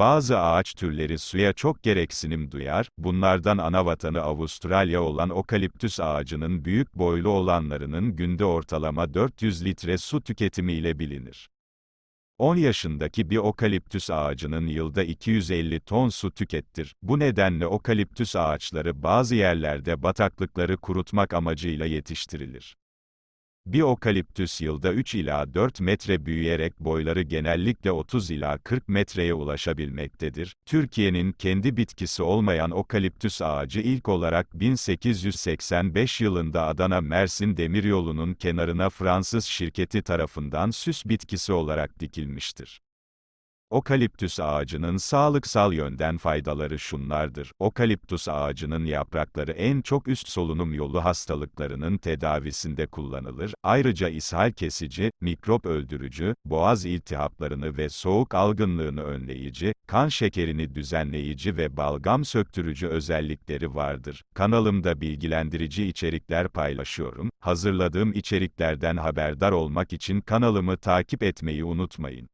Bazı ağaç türleri suya çok gereksinim duyar, bunlardan anavatanı Avustralya olan okaliptüs ağacının büyük boylu olanlarının günde ortalama 400 litre su tüketimiyle bilinir. 10 yaşındaki bir okaliptüs ağacının yılda 250 ton su tükettir. Bu nedenle okaliptüs ağaçları bazı yerlerde bataklıkları kurutmak amacıyla yetiştirilir. Bir okaliptüs yılda 3 ila 4 metre büyüyerek boyları genellikle 30 ila 40 metreye ulaşabilmektedir. Türkiye'nin kendi bitkisi olmayan okaliptüs ağacı ilk olarak 1885 yılında Adana-Mersin demiryolunun kenarına Fransız şirketi tarafından süs bitkisi olarak dikilmiştir. Okaliptüs ağacının sağlıksal yönden faydaları şunlardır. Okaliptüs ağacının yaprakları en çok üst solunum yolu hastalıklarının tedavisinde kullanılır. Ayrıca ishal kesici, mikrop öldürücü, boğaz iltihaplarını ve soğuk algınlığını önleyici, kan şekerini düzenleyici ve balgam söktürücü özellikleri vardır. Kanalımda bilgilendirici içerikler paylaşıyorum. Hazırladığım içeriklerden haberdar olmak için kanalımı takip etmeyi unutmayın.